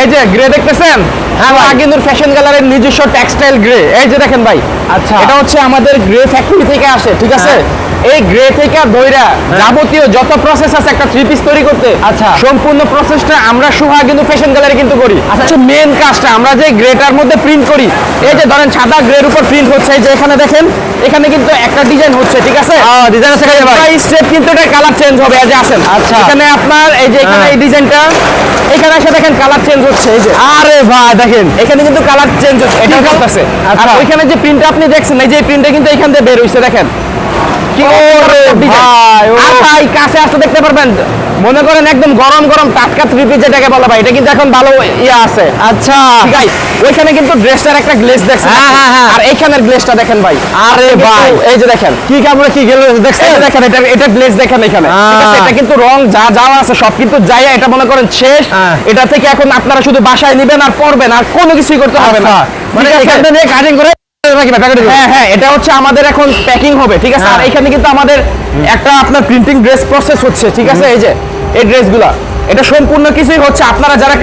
এই যে গ্রে দেখতেছেন? হ্যাঁ আগিনুর ফ্যাশন গ্যালারির নিজস্ব টেক্সটাইল গ্রে এই যে দেখেন ভাই আচ্ছা। এটা হচ্ছে আমাদের গ্রে ফ্যাক্টরি থেকে আসে ঠিক আছে? এই গ্রে থেকে দইরা যাবতীয় যত প্রসেস আছে একটা থ্রি পিস তৈরি করতে আচ্ছা। সম্পূর্ণ প্রসেসটা আমরা সুহা কিন্তু ফ্যাশন গ্যালারি কিন্তু করি আচ্ছা মেন কাজটা আমরা যে গ্রেটার মধ্যে প্রিন্ট করি এই যে ধরেন সাদা গ্রের উপর প্রিন্ট হচ্ছে এই যে এখানে দেখেন এখানে কিন্তু একটা ডিজাইন হচ্ছে ঠিক আছে ডিজাইন আছে ভাই স্টেপ কিন্তু এটা কালার চেঞ্জ হবে এই যে আসেন আচ্ছা। এখানে আপনার এই যে এখানে হ্যাঁ। এই ডিজাইনটা এখানে এসে দেখেন কালার চেঞ্জ হচ্ছে এই যে আরে ভাই দেখেন এখানে কিন্তু কালার চেঞ্জ হচ্ছে এটা করতেছে আর আচ্ছা। ওইখানে যে প্রিন্টটা আপনি দেখছেন এই যে প্রিন্টটা কিন্তু এখান থেকে বের হইছে দেখেন। ভাই, ও। আর ভাই কাছে আসতে দেখতে পারবেন? মনে করেন একদম গরম গরম টাটকা থ্রি পিস যেটাকে বলা ভাই এটা কিন্তু এখন ভালো ইয়ে আছে। আচ্ছা। আছে ওইখানে কিন্তু ড্রেসটার একটা গ্লেজ দেখছেন হ্যাঁ, হ্যাঁ, হ্যাঁ। আর এইখানের গ্লেজটা দেখেন ভাই। আরে ভাই। এই যে দেখেন। কি কাপড়ে কি গেল দেখছেন? দেখেন এটা এটা গ্লেজ দেখেন এখানে। এটা কিন্তু রং যা যা আছে সব কিন্তু যাইয়া এটা মনে করেন শেষ। এটা থেকে এখন আপনারা শুধু বাসায় নেবেন আর পরবেন আর কোনো কিছুই করতে হবে না। আচ্ছা, মানে এখান থেকে কাটিং করে না প্যাকেটে হ্যাঁ হ্যাঁ এটা হচ্ছে আমাদের এখন প্যাকিং হবে ঠিক আছে? আর হ্যাঁ। এখানে কিন্তু আমাদের একটা আপনার প্রিন্টিং ড্রেস প্রসেস হচ্ছে ঠিক আছে? এই যে এই ড্রেসগুলা এটা সম্পূর্ণ কিছুই হচ্ছে আপনারা যারা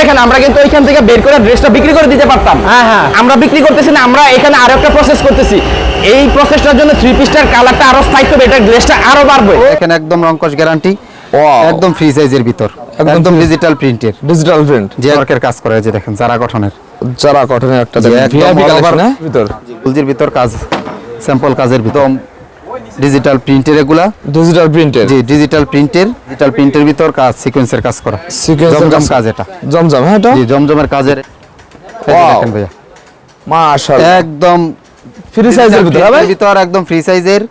দেখেন আমরা কিন্তু ওইখান থেকে বের করে ড্রেসটা বিক্রি করে দিতে পারতাম। হ্যাঁ, হ্যাঁ। আমরা বিক্রি করতেছি না আমরা এখানে আরও একটা প্রসেস করতেছি। এই প্রসেসটার জন্য থ্রি পিসটার কালারটা আরও স্থায়িত্ব হবে এটা ড্রেসটা আরও বাড়বে। এখানে একদম রংকশ গ্যারান্টি একদম ফ্রি সাইজের ভিতর একদম ডিজিটাল প্রিন্টের ডিজিটাল প্রিন্ট যে কাজ করে যে দেখেন যারা গঠনের। যারা কটনের একটা কালেকশন ভিতর। গুলজির ভিতর কাজ স্যাম্পল কাজের ভিতর ডিজিটাল প্রিন্টের এগুলা। ডিজিটাল প্রিন্টের জি ডিজিটাল প্রিন্টের ডিজিটাল প্রিন্টের ভিতর কাজ সিকোয়েন্সের কাজ করা। জমজম কাজ- এটা। জমজম হ্যাঁ এটা? জি জমজমের কাজের. দেখেন ভাইয়া। মাশাআল্লাহ। একদম ফ্রি সাইজের ভিতর হবে? ভিতর একদম ফ্রি সাইজের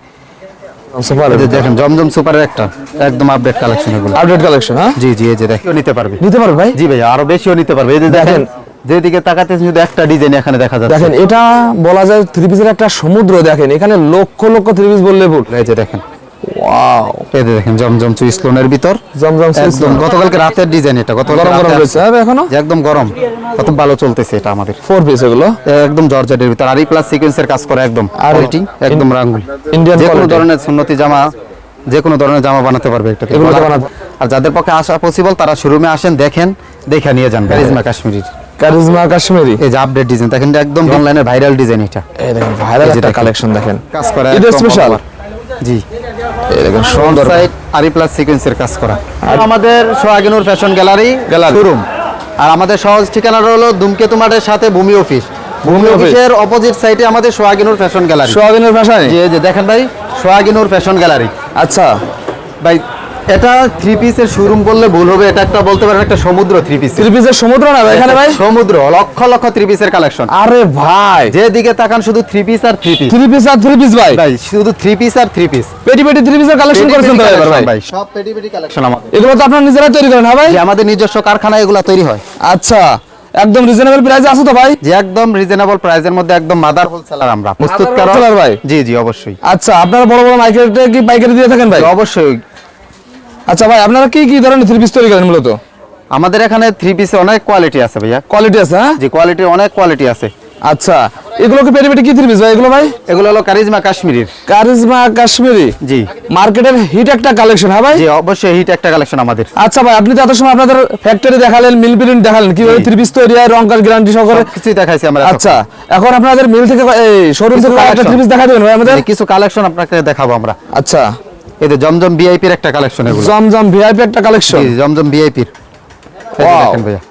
সুপার দেখেন জমজম সুপারের একটা একদম আপডেট কালেকশন এগুলো। আপডেট কালেকশন হ্যাঁ? জি জি এই যে দেখেন। নিতে পারবে। নিতে পারবে ভাই? জি ভাইয়া আরও বেশিও নিতে পারবে। এই যে দেখেন। যেদিকে তাকাতে শুধু একটা ডিজাইন এখানে দেখা যাচ্ছে। দেখেন এটা বলা যায় থ্রি পিসের একটা সমুদ্র দেখেন। এখানে লক্ষ লক্ষ থ্রি পিস বললে ভুল। এই যে দেখেন। ওয়াও। এই দেখেন জমজম সুইস লোনের ভিতর। জমজম একদম গতকালকে রাতের ডিজাইন এটা গতকালকে গরম গরম রাতে রয়েছে হবে এখনও? একদম গরম কত ভালো চলতেছে এটা আমাদের। ফোর পিস এগুলো? একদম জর্জেটের ভিতর আরই প্লাস সিকোয়েন্সের কাজ করে একদম আর একদম রাঙ্গুল। Indian যে কোনো ধরনের সুন্নতি জামা যে কোনো ধরনের জামা বানাতে পারবে আর যাদের পক্ষে আসা পসিবল তারা শোরুমে আসেন দেখেন দেখে নিয়ে যান কারিজমা কাশ্মীরির কারিজমা কাশ্মীরি। এই যে আপডেট ডিজাইন দেখেন একদম অনলাইনে ভাইরাল ডিজাইন এটা। এই দেখেন ভাইরাল এই একটা কালেকশন দেখেন। কাজ করা এটা স্পেশাল জি। এই দেখেন সুন্দর। সাইড আরি প্লাস সিকোয়েন্সের কাজ করা। আর আমাদের সোহাগিনুর ফ্যাশন গ্যালারি। শোরুম আর আমাদের সহজ ঠিকানা হলো ধূমকেতু মাঠের সাথে ভূমি অফিস ভূমি অফিসের অপোজিট সাইডে আমাদের সোহাগিনুর ফ্যাশন গ্যালারি সোয়াবিনের ভাষায় যে যে দেখেন ভাই সোহাগিনুর ফ্যাশন গ্যালারি আচ্ছা। ভাই এটা থ্রি পিসের শোরুম বললে ভুল হবে এটা একটা বলতে পারেন একটা সমুদ্র থ্রি পিস থ্রি পিসের সমুদ্র না এখানে ভাই? সমুদ্র লক্ষ লক্ষ থ্রি পিসের কালেকশন আরে ভাই। যেদিকে তাকান শুধু থ্রি পিস আর থ্রি পিস থ্রি পিস আর থ্রি পিস ভাই। ভাই শুধু থ্রি পিস আর থ্রি পিস পেটি পেটি থ্রি পিসের কালেকশন করেছেন ভাই। ভাই সব পেটি পেটি কালেকশন আমাদের। এগুলো তো আপনারা নিজেরাই তৈরি করেন হ্যাঁ ভাই? যে আমাদের নিজস্ব কারখানায় এগুলো তৈরি হয়। আচ্ছা একদম রিজনেবল প্রাইসে আছে তো ভাই? যে একদম রিজনেবল প্রাইসের মধ্যে একদম মাদার হোলসেলার আমরা। প্রস্তুত wholesaler ভাই? জি জি অবশ্যই। আচ্ছা আপনারা বড় বড় মার্কেটে কি পাইকারি দিয়ে থাকেন ভাই? অবশ্যই। আচ্ছা ভাই আপনারা কি কি ধরনের থ্রি পিস তৈরি করেন মূলত? আমাদের এখানে থ্রি পিসে অনেক কোয়ালিটি আছে ভাইয়া। কোয়ালিটি আছে হ্যাঁ? যে কোয়ালিটি অনেক কোয়ালিটি আছে। আচ্ছা এগুলো কি পেটি পেটি কি থ্রি পিস ভাই এগুলো ভাই? এগুলো হলো কারিজমা কাশ্মীরির কারিজমা কাশ্মীরি জি। মার্কেটের হিট একটা কালেকশন হ্যাঁ ভাই? জি অবশ্যই হিট একটা কালেকশন আমাদের। আচ্ছা ভাই আপনি তো এত সময় আপনাদের ফ্যাক্টরি দেখালেন মিল প্রিন্ট দেখালেন কীভাবে জি। থ্রি পিস তৈরি হয় রং কার গ্যারান্টি সহকারে? কিছুই দেখাইছি আমরা আচ্ছা এখন। আপনাদের মিল থেকে এই শোরুম থেকে একটা থ্রি পিস দেখা দেবেন ভাই আমাদের? কিছু কালেকশন আপনাকে দেখাবো আমরা। আচ্ছা। এই যে জমজম ভিআইপির একটা কালেকশন এগুলো। জমজম ভিআইপি একটা কালেকশন জি জমজম ভিআইপির দেখেন ভাইয়া।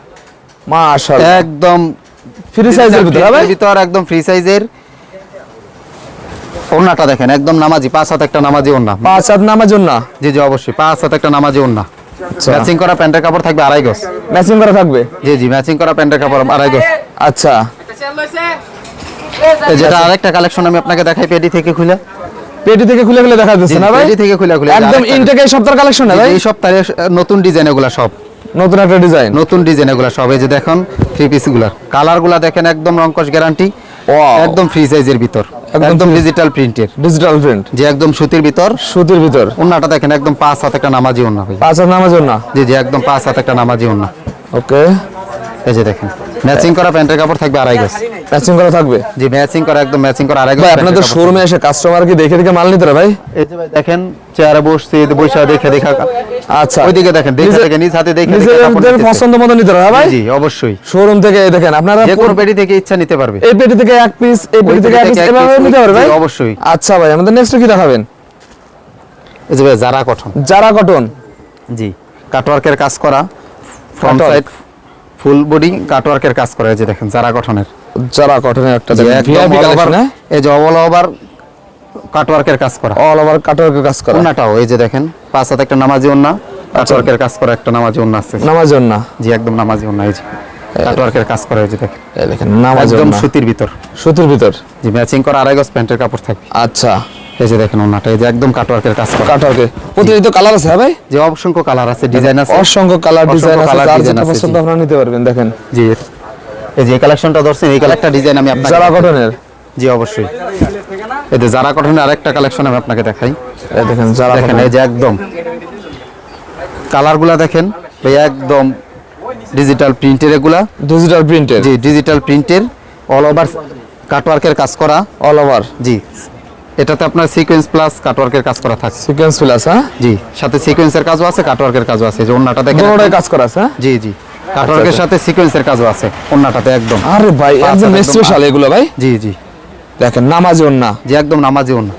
মাশাআল্লাহ। একদম ফ্রি সাইজের ভিতরে ভাই? ভিতর একদম ফ্রি সাইজের ওন্নাটা দেখেন একদম নামাজি পাঁচ হাত একটা নামাজি ওন্না পাঁচ হাত নামার জন্য জি জি অবশ্যই পাঁচ হাত একটা নামাজি ওন্না আচ্ছা। ম্যাচিং করা প্যান্টের কাপড় থাকবে আড়াই গজ। ম্যাচিং করা থাকবে? জি জি ম্যাচিং করা প্যান্টের কাপড় আড়াই গজ। আচ্ছা। যেটা আরেকটা কালেকশন আমি আপনাকে দেখাই পেডি থেকে খুলে। পেটি থেকে খুলে খুলে দেখা দিচ্ছে না ভাই? পেডি থেকে খুলে খুলে একদম ইনটেক এই সপ্তাহের কালেকশন না ভাই? এই সপ্তাহে নতুন ডিজাইন এগুলা সব। নতুন একটা ডিজাইন নতুন ডিজাইন এগুলা সব। এই যে দেখুন থ্রি পিসগুলা। কালারগুলা দেখেন একদম রংকশ গ্যারান্টি. একদম ফ্রি সাইজের ভিতর। একদম ডিজিটাল প্রিন্টের ডিজিটাল প্রিন্ট যে একদম সুতির ভিতর। সুতির ভিতর। ওন্নাটা দেখেন একদম পাঁচ হাত একটা নামাজি ওন্না ভাই। পাঁচ হাত নামার জন্য জি জি একদম পাঁচ হাত একটা নামাজি ওন্না। ওকে এই যে দেখেন ম্যাচিং করা প্যান্টের কাপড় থাকবে আড়াই গজ। ম্যাচিং করা থাকবে? জি ম্যাচিং করা একদম ম্যাচিং করা আড়াই গজ ভাই আপনাদের শোরুমে এসে কাস্টমার কি দেখে দেখে মাল নিতে ভাই? এই যে ভাই দেখেন চেয়ারে বসছি বৈশা দেখে দেখা। আচ্ছা। ওইদিকে দেখেন দেখে দেখে নিজ হাতে দেখে দেখে কাপড় নিজেদের পছন্দ মতো নিতে পারে হ্যাঁ ভাই? জি অবশ্যই। শোরুম থেকে এই দেখেন আপনারা যে কোনো পেটি থেকে ইচ্ছা নিতে পারবে। এই পেটি থেকে এক পিস এই পেটি থেকে এক পিস এভাবে নিতে পারবে ভাই? অবশ্যই। আচ্ছা ভাই আমাদের নেক্সট কি দেখাবেন? এই যে ভাই জারা কটন জারা কটন জি কাটওয়ার্কের কাজ করা ফ্রন্ট সাইড ফুল বডি কাটওয়ার্কের কাজ করা এই যে দেখেন জারা কটনের জারা কটনের একটা এই যে অল ওভার কাটওয়ার্কের কাজ করা। অল ওভার কাটওয়ার্কের কাজ করা। ওন্নাটাও এই যে দেখেন পাঁচ হাতে একটা নামাজি ওন্না কাটওয়ার্কের কাজ করা একটা নামাজি ওন্না আছে। নামাজন না জি একদম নামাজি ওন্না এই যে কাটওয়ার্কের কাজ করা এই যে দেখেন। এই দেখেন নামাজন একদম সুতির ভিতর। সুতির ভিতর। জি ম্যাচিং করা আড়াই গজ প্যান্টের কাপড় থাকবে আচ্ছা। এই যে দেখেন ওন্নাটা এই যে একদম কাটওয়ার্কের কাজ করা। কাটওয়ার্কে প্রতিনিয়ত কালার আছে ভাই? যে অসংখ্য কালার আছে ডিজাইন আছে। অসংখ্য কালার ডিজাইন আছে যার যেটা পছন্দ আপনারা নিতে পারবেন দেখেন। জি। এই যে কালেকশনটা ধরছেন এই কালেকটা ডিজাইন আমি আপনাকে দেখাই। কটনের জি অবশ্যই। এই যে জারা কটনের আরেকটা কালেকশন আমি আপনাকে দেখাই। এই দেখেন জারা দেখেন এই যে একদম। কালারগুলা দেখেন এই একদম ডিজিটাল প্রিন্টের এগুলা। ডিজিটাল প্রিন্টের জি ডিজিটাল প্রিন্টের অল ওভার কাটওয়ার্কের কাজ করা। অল ওভার জি। এটাতে আপনার সিকোয়েন্স প্লাস কাটওয়ার্কের কাজ করা থাকে। সিকোয়েন্স প্লাস হ্যাঁ? জি সাথে সিকোয়েন্সের কাজও আছে কাটওয়ার্কের কাজও আছে যে ওন্নাটা দেখেন দুটোটাই কাজ করা আছে হ্যাঁ? জি জি কাটওয়ার্কের সাথে সিকোয়েন্সের কাজও আছে ওন্নাটাতে একদম। আরে ভাই একদম স্পেশাল এগুলো ভাই। জি জি। দেখেন নামাজন না জি একদম নামাজি ওন্না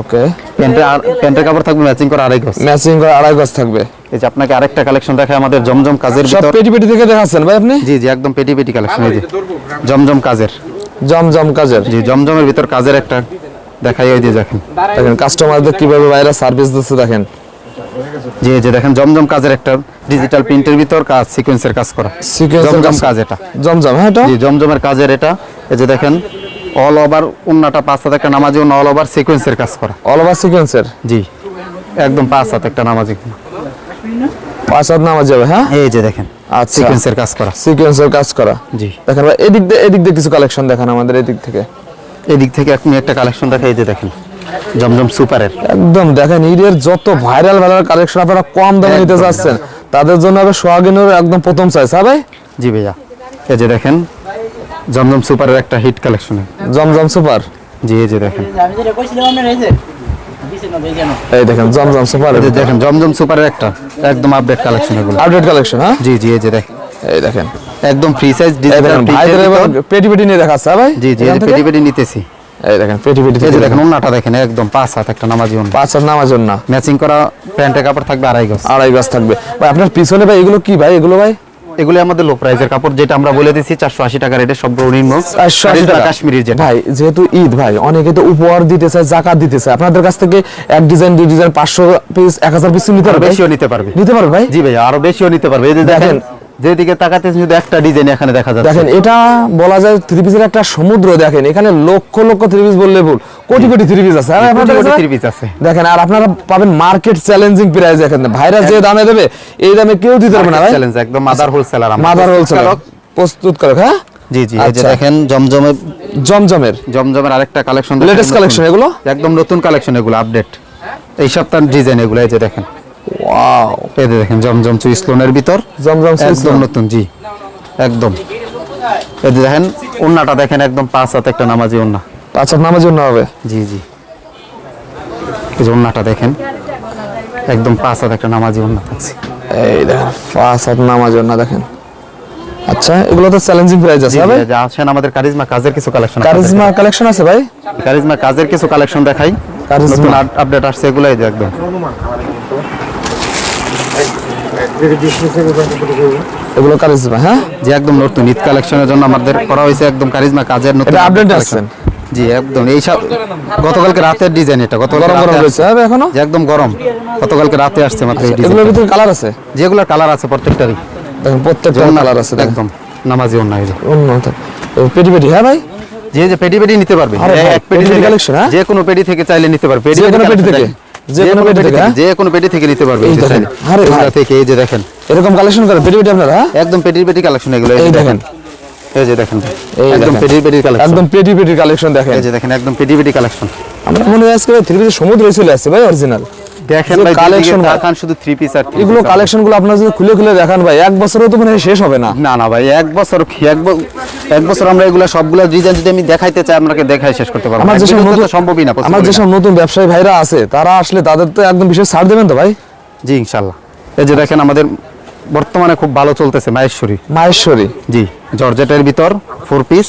ওকে। প্যান্টের প্যান্টের কাপড় থাকবে ম্যাচিং করা আড়াই গজ। ম্যাচিং করে আড়াই গজ থাকবে। এই যে আপনাকে আরেকটা কালেকশন দেখায় আমাদের জমজম কাজের ভিতর সব পেটি পেটি থেকে দেখাচ্ছেন ভাই আপনি? জি জি একদম পেটি পেটি কালেকশন এই যে। জমজম কাজের। জমজম কাজের। জি জমজমের ভিতর কাজের একটা দেখাই দিয়ে দেখেন। দেখেন কাস্টমারদের কীভাবে বাইরে সার্ভিস দিচ্ছে দেখেন। জি যে দেখেন জমজম কাজের একটা ডিজিটাল প্রিন্টের ভিতর কাজ সিকোয়েন্সের কাজ করা। জমজম কাজ এটা। জমজম হ্যাঁ এটা? জি জমজমের কাজের এটা। এই যে দেখেন অল ওভার উন্নাটা পাঁচ হাত একটা নামাজি অল ওভার সিকোয়েন্সের কাজ করা। অল ওভার সিকোয়েন্সের জি একদম পাঁচ হাত একটা নামাজি। পাঁচ হাত নামা যাবে হ্যাঁ? এই যে দেখেন আচ্ছা। সিকোয়েন্সের কাজ করা। সিকোয়েন্সের কাজ করা। জি। দেখেন এদিক দিয়ে এদিক দিয়ে কিছু কালেকশন দেখান আমাদের এদিক থেকে। এদিক থেকে আপনি একটা কালেকশন দেখা এই যে দেখেন জমজম সুপারের। একদম দেখেন ঈদের যত ভাইরাল ভাইরাল কালেকশন আপনারা কম দামে নিতে। যাচ্ছেন তাদের জন্য হবে সোহাগিনের একদম প্রথম চাইছে হ্যাঁ ভাই? জি ভাইয়া। এই যে দেখেন জমজম সুপারের একটা হিট কালেকশন জমজম সুপার? জি এই যে দেখেন। এই দেখেন জমজম সুপার। এই দেখেন জমজম সুপারের একটা একদম আপডেট কালেকশন এগুলো। আপডেট কালেকশন হ্যাঁ? জি জি এই যে দেখেন। এই দেখেন। একদম ফ্রি সাইজ ভাইদের পেটি পেটি নিয়ে দেখাচ্ছে হ্যাঁ ভাই? জি জি? পেটি পেটি নিতেছি। এই দেখেন পেটি পেটি এই দেখেন দেখেন। দেখেন একদম পাঁচ হাত একটা নামাজি পাঁচ হাত জন্য ম্যাচিং করা প্যান্টের কাপড় থাকবে আড়াই গজ। আড়াই গাছ থাকবে। ভাই আপনার পিছনে ভাই এগুলো কি ভাই এগুলো ভাই? এগুলো আমাদের লো প্রাইসের কাপড় যেটা আমরা বলে চারশো আশি টাকা রেটে আশি কারিজমা টাকা। কাশ্মীরির যেটা। ভাই যেহেতু ঈদ ভাই অনেকে তো উপহার দিতে চায় দিতে চায় আপনাদের কাছ থেকে এক ডিজাইন দুই ডিজাইন পাঁচশো পিস এক হাজার পিস নিতে পারবে বেশিও নিতে পারবে। নিতে পারবে ভাই? জি ভাই আরও বেশিও নিতে পারবে। এই যে দেখেন। যেদিকে তাকাতে শুধু একটা ডিজাইন এখানে দেখা যাচ্ছে। দেখেন এটা বলা যায় থ্রি পিসের একটা সমুদ্র দেখেন এখানে লক্ষ লক্ষ থ্রি পিস বললে ভুল। কোটি কোটি থ্রি পিস আছে। আর আপনাদের কোটি কাছে- three আছে। দেখেন আর আপনারা পাবেন মার্কেট চ্যালেঞ্জিং প্রাইস ভাইরা যে দামে দেবে এই দামে কেউ দিতে পারবে না ভাই। চ্যালেঞ্জ একদম মাদার হোলসেলার মাদার হোলসেল প্রস্তুত করে হ্যাঁ? জি জি এই যে আচ্ছা। দেখেন জমজমের জমজমের। জমজমের আরেকটা কালেকশন লেটেস্ট কালেকশন এগুলো? একদম নতুন কালেকশন এগুলো আপডেট এই সপ্তাহ ডিজাইন এগুলো এই যে দেখেন। ওয়াও এই যে দেখেন জমজম চুইস লোনের ভিতর। জমজম সুইস একদম। নতুন জি একদম। এই দেখেন ওন্নাটা দেখেন একদম পাঁচ হাত একটা নামাজি ওন্না আচ্ছা নামার জন্য হবে? জি জি। এই যে ওন্নাটা দেখেন একদম পাঁচ হাত একটা নামাজি ওন্না থাকছে। এই দেখেন পাঁচ হাত নামার জন্য দেখেন। আচ্ছা এগুলো তো চ্যালেঞ্জিং প্রাইস আছে ভাই? যে আমাদের কারিজমা কাজের কিছু কালেকশন কারিজমা কালেকশন আছে ভাই? কারিজমা কাজের কিছু কালেকশন দেখাই। কারিজমা। আপডেট আসছে এগুলাই একদম। এগুলো কারিজমা হ্যাঁ? যে একদম নতুন ঈদ কালেকশনের জন্য আমাদের করা হয়েছে একদম কারিজমা কাজের নতুন আপডেট আসছেন জি একদম এই সব গতকালকে রাতের ডিজাইন এটা গতকাল গরম গরম রয়েছে হ্যাঁ এখনও? যে একদম গরম। গতকালকে রাতে আসছে মাত্র এই এগুলোর ভিতরে কালার আছে? যেগুলো কালার আছে প্রত্যেকটারই। দেখেন প্রত্যেকটা কালার আছে একদম নামাজি অন্য এই অন্য পেটি পেটি হ্যাঁ ভাই? যে যে পেটি পেটি নিতে পারবে। এক পেটি collection, হ্যাঁ? যে কোনো পেটি থেকে চাইলে নিতে পারবে। পেটি থেকে? দেখেন। যে কোনো পেটি থেকে, হ্যাঁ? যে কোনো পেটি থেকে নিতে পারবে এই এই যে দেখেন, চাইলে। আরে ভাই। থেকে এই যে দেখেন এরকম কালেকশন করে পেটি পেটি আপনারা একদম পেটি পেটি কালেকশন এগুলো এই দেখেন এই যে দেখেন একদম। পেটি পেটি কালেকশন একদম পেটি পেটি কালেকশন দেখেন এই যে দেখেন একদম পেটি পেটি কালেকশন আমরা মনে হয় আজকে থ্রি পিসের সমুদ্র চলে আসছে ভাই অরিজিনাল দেখেন ভাই কালেকশন কালেকশন দেখান শুধু থ্রি পিস আর এগুলো আপনারা যদি খুলে খুলে দেখান ভাই এক বছরেও তো মনে শেষ হবে না। না না ভাই এক বছর এক বছর আমরা এগুলো সবগুলো ডিজাইন যদি আমি দেখাইতে চাই আপনাকে দেখাই শেষ করতে পারব আমার যেসব নতুন সম্ভবই না আমার যেসব নতুন ব্যবসায়ী ভাইরা আছে তারা আসলে তাদের তো একদম বিশেষ ছাড় দেবেন তো ভাই? জি ইনশাল্লাহ এই যে দেখেন আমাদের বর্তমানে খুব ভালো চলতেছে মাহেশ্বরী। মাহেশ্বরী। জি জর্জেটের ভিতর ফোর পিস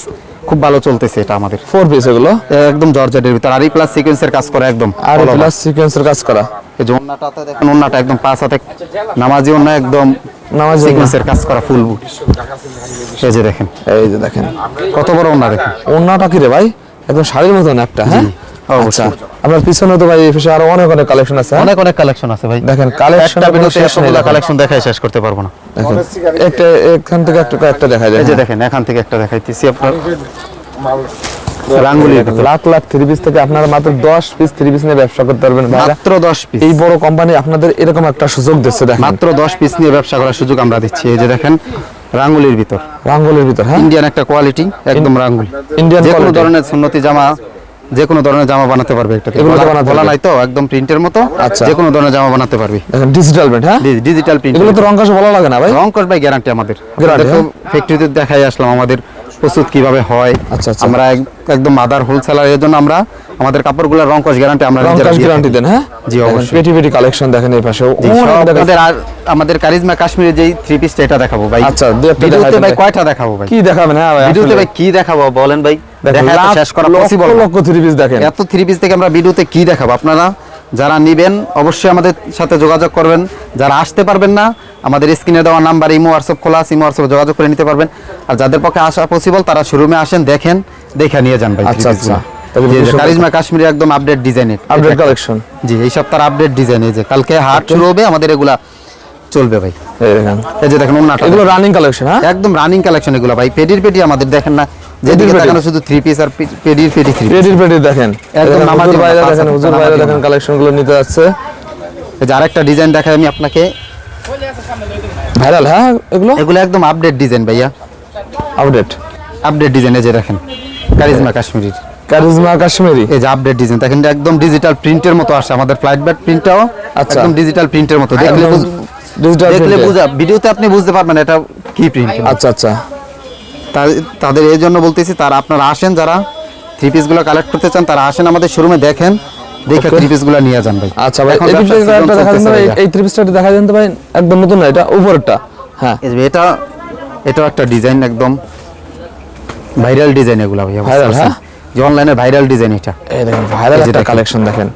খুব ভালো চলতেছে এটা আমাদের। ফোর পিস এগুলো? একদম জর্জেটের ভিতর। আরই প্লাস সিকোয়েন্সের কাজ করা একদম আর। প্লাস সিকোয়েন্সের কাজ করা? এই যে ওন্নাটাতে দেখেন ওন্নাটা একদম পাঁচ হাতে নামাজি ওন্না একদম নামাজি। সিকোয়েন্সের কাজ করা ফুল এই যে দেখেন। এই যে দেখেন। কত বড় ওন্না দেখেন? ওন্নাটা কি রে ভাই? একদম শাড়ির মতন একটা হ্যাঁ। আচ্ছা আপনার পিছনে তো ভাই এই আরও অনেক অনেক কালেকশন আছে হ্যাঁ? অনেক অনেক কালেকশন আছে ভাই। দেখেন কালেকশন একটা কালেকশন দেখাই শেষ করতে পারব না। একটা এখান থেকে একটা একটা দেখা যায় এই যে। দেখেন। এখান থেকে একটা দেখাইতেছি আপনার। রাঙ্গুলি লাখ লাখ থ্রি পিস থেকে আপনারা মাত্র দশ পিস থ্রি পিস নিয়ে ব্যবসা করতে পারবেন মাত্র দশ পিস এই বড় কোম্পানি আপনাদের এরকম একটা সুযোগ দিচ্ছে দেখেন। মাত্র দশ পিস নিয়ে ব্যবসা করার সুযোগ আমরা দিচ্ছি। এই যে দেখেন রাঙ্গুলির ভিতর। রাঙ্গলের ভিতর হ্যাঁ? ইন্ডিয়ান একটা কোয়ালিটি একদম রাঙ্গুলি। Indian যে কোনো ধরনের সুন্নতি জামা যে কোনো ধরনের জামা বানাতে পারবে এটা বলা নাই তো একদম প্রিন্টের মতো। আচ্ছা। যে কোনো ধরনের জামা বানাতে পারবে। ডিজিটাল প্রিন্ট হ্যাঁ? ডিজিটাল প্রিন্ট এগুলো তো রং কাশ বলা লাগে না ভাই? রং ভাই গ্যারান্টি আমাদের? ফ্যাক্টরিতে দেখাই আসলাম আমাদের প্রস্তুত কীভাবে হয়। আচ্ছা, আচ্ছা। আমরা একদম মাদার হোলসেলার এর জন্য আমরা আমাদের কাপড়গুলোর রং কস গ্যারান্টি আমরা নিজেরা গ্যারান্টি দেন হ্যাঁ? জি, অবশ্যই। পেটি পেটি কালেকশন দেখেন এই পাশে। আমাদের আর আমাদের কারিজমা কাশ্মীরের যেই থ্রি পিসটা এটা দেখাবো ভাই। আচ্ছা, ভিডিওতে ভাই কয়টা দেখাবো ভাই? কি দেখাবেন হ্যাঁ ভাই ভিডিওতে ভাই কি দেখাবো বলেন ভাই? দেখা শেষ করা পসিবল লক্ষ থ্রি পিস দেখেন। এত থ্রি পিস থেকে আমরা ভিডিওতে কি দেখাবো আপনারা? যারা নিবেন অবশ্যই আমাদের সাথে যোগাযোগ করবেন। যারা আসতে পারবেন না আমাদের স্ক্রিনে দেওয়া নাম্বার ইমো হোয়াটসঅ্যাপ খোলা আছে, ইমো হোয়াটসঅ্যাপ যোগাযোগ করে নিতে পারবেন। আর যাদের পক্ষে আসা পসিবল তারা শোরুমে আসেন দেখেন দেখে নিয়ে যান ভাই আচ্ছা, আচ্ছা। কারিজমা কাশ্মীরি একদম আপডেট ডিজাইনের আপডেট কালেকশন জি এই সপ্তাহের আপডেট ডিজাইন এই যে কালকে হাট শুরু হবে আমাদের এগুলা চলবে ভাই। এই দেখেন এই যে দেখেন ওন্নাটা এগুলো রানিং কালেকশন হ্যাঁ? একদম রানিং কালেকশন এগুলো ভাই পেডির পেডি আমাদের দেখেন না যেদিকে তাকানো শুধু থ্রি পিস আর পেডির পেডি থ্রি পেটির পেটি দেখেন। একদম নামাজি হুজুর দেখেন হুজুর হাজার দেখেন ওন্না। নিতে যাচ্ছে এই যে ডিজাইন দেখাই আমি আপনাকে। ভাইরাল হ্যাঁ এগুলো? এগুলো একদম আপডেট ডিজাইন ভাইয়া। আপডেট আপডেট ডিজাইন যে দেখেন কারিজমা কাশ্মীরির। কারিজমা কাশ্মীরি। এই যে আপডেট ডিজাইন দেখেন একদম ডিজিটাল প্রিন্টের মতো আসে আমাদের ফ্লাইট ব্যাট প্রিন্টটাও। একদম ডিজিটাল প্রিন্টের মতো। দেখলে বুঝা ভিডিওতে আপনি বুঝতে পারবেন এটা কি প্রিন্ট আচ্ছা আচ্ছা। তাদের এই জন্য বলতেছি তারা আপনারা আসেন যারা থ্রি পিসগুলো কালেক্ট করতে চান তারা আসেন আমাদের শোরুমে দেখেন দেখে থ্রি পিসগুলো নিয়ে যান ভাই। আচ্ছা ভাই এই পিসটা দেখা দেন ভাই এই থ্রি পিসটা দেখা দেন তো ভাই একদম নতুন না এটা উপরেরটা। হ্যাঁ। এটা এটাও একটা ডিজাইন একদম ভাইরাল ডিজাইন এগুলো Viral, পারছেন? হ্যাঁ? যে অনলাইনে ভাইরাল ডিজাইন এটা। এই দেখেন ভাইরাল একটা। কালেকশন দেখেন।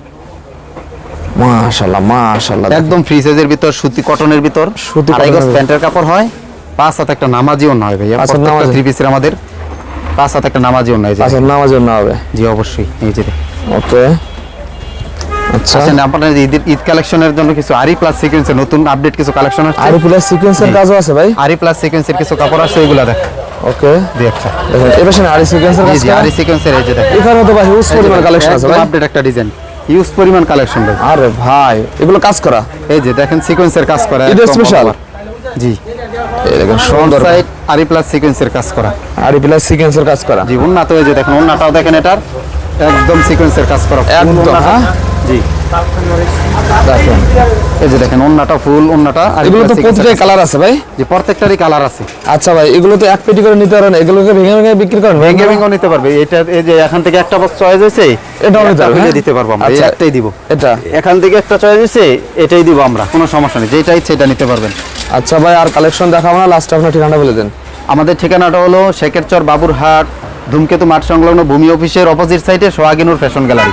মাশাআল্লাহ মাশাআল্লাহ। একদম ফ্রি সাইজের ভিতর সুতি কটনের ভিতর। সুতি আড়াই গজ কটনের প্যান্টের কাপড় হয়। পাঁচ হাত একটা নামাজিও ভাইয়া। আচ্ছা, প্রত্যেকটা। থ্রি পিসের আমাদের পাঁচ হাত একটা নামাজিও আচ্ছা হবে। জি অবশ্যই। এই যে ওকে। আচ্ছা। আপনার ঈদ ঈদ কালেকশনের জন্য কিছু আরি প্লাস সিকোয়েন্সের নতুন আপডেট কিছু কালেকশন আর আসছে প্লাস সিকোয়েন্সের কাজও আছে ভাই। আরি প্লাস সিকোয়েন্সের কিছু কাপড় আছে এগুলো দেখ। ওকে। দেখছেন এবার শুনে আরি সিকোয়েন্সের কাজ আরি সিকোয়েন্সের এই যে দেখেন। এখানে তো ভাই হিউজ পরিমাণ কালেকশন আছে ভাই। আপডেট একটা ডিজাইন পরিমাণ কালেকশন ভাই। আরে ভাই এগুলো কাজ করা। এই যে দেখেন সিকোয়েন্সের কাজ করা জি। দেখেন সুন্দর সাইড আরি প্লাস সিকোয়েন্সের কাজ করা। আরি প্লাস সিকোয়েন্সের কাজ করা। জি উন্নত হয়ে যে দেখেন উন্নাটাও দেখেন এটার। একদম সিকোয়েন্সের কাজ করা। একদম। হ্যাঁ? জি। দেখেন এই যে দেখেন উন্নাটা ফুল উন্নাটা আরি এগুলো তো কাজ- কালার আছে। ভাই। জি প্রত্যেকটারই কালার আছে। আচ্ছা ভাই এগুলো তো এক পেটি করে নিতে পারেন এগুলোকে ভেঙে ভেঙে বিক্রি করেন? ভেঙে ভেঙে নিতে পারবে। এটা এই যে এখান থেকে একটা বক্স চয়েস হয়েছে পারবে, ভেঙে হ্যাঁ? দিতে পারব আমরা এই আচ্ছা। একটাই দিব। এটা। এখান থেকে একটা চয়েস হয়েছে এটাই দিব আমরা কোনো সমস্যা নেই যেটা ইচ্ছে এটা নিতে পারবেন। আচ্ছা ভাই আর কালেকশন দেখাবো না লাস্টে আপনার ঠিকানা বলে দেন। আমাদের ঠিকানাটা হলো শেখেরচর বাবুরহাট ধূমকেতু মাঠ সংলগ্ন ভূমি অফিসের অপোজিট সাইডে সোহাগিনুর ফ্যাশন গ্যালারি